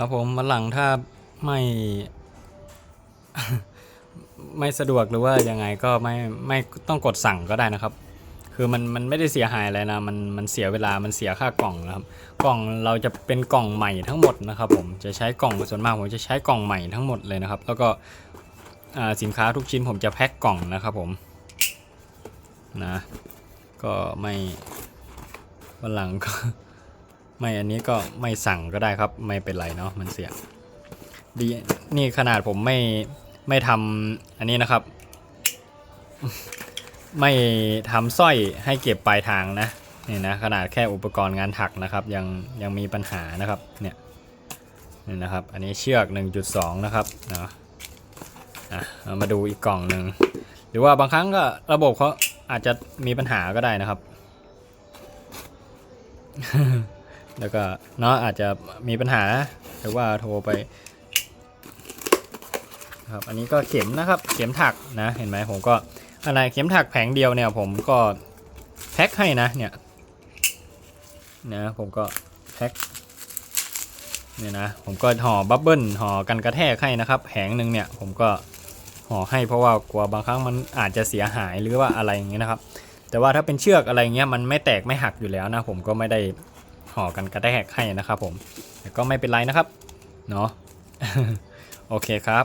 ครับผมวันหลังถ้าไม่ ไม่สะดวกหรือว่ายังไงก็ไม่ไม่ต้องกดสั่งก็ได้นะครับ คือมันมันไม่ได้เสียหายอะไรนะมันมันเสียเวลามันเสียค่ากล่องนะครับ กล่องเราจะเป็นกล่องใหม่ทั้งหมดนะครับ ผมจะใช้กล่องส่วนมากผมจะใช้กล่องใหม่ทั้งหมดเลยนะครับ แล้วก็สินค้าทุกชิ้นผมจะแพ็คกล่องนะครับผมนะก็ไม่วันหลังก็ ไม่อันนี้ก็ไม่สั่งก็ได้ครับ ไม่เป็นไรเนาะมันเสียดีนี่ขนาดผมไม่ไม่ทำอันนี้นะครับ ไม่ทำสร้อยให้เก็บปลายทางนะนี่นะขนาดแค่อุปกรณ์งานถักนะครับ ยังยังมีปัญหานะครับเนี่ยนี่นะครับ อันนี้เชือก 1.2 นะครับเนาะอะมาดูอีกกล่องหนึ่งหรือว่าบางครั้งก็ระบบเขาอาจจะมีปัญหาก็ได้นะครับ แล้วก็เนาะอาจจะมีปัญหาหรือว่าโทรไปครับอันนี้ก็เข็มนะครับเข็มถักนะเห็นไหมผมก็อะไรเข็มถักแผงเดียวเนี่ยผมก็แพ็คให้นะเนี่ยนะผมก็แพ็คเนี่ยนะผมก็ห่อบับเบิ้ลห่อกันกระแทกให้นะครับแผงหนึ่งเนี่ยผมก็ห่อให้เพราะว่ากลัวบางครั้งมันอาจจะเสียหายหรือว่าอะไรอย่างเงี้ยนะครับ แต่ว่าถ้าเป็นเชือกอะไรเงี้ยมันไม่แตกไม่หักอยู่แล้วนะผมก็ไม่ได้ ห่อกันกระแทกให้นะครับผมแต่ก็ไม่เป็นไรนะครับ เนาะโอเคครับ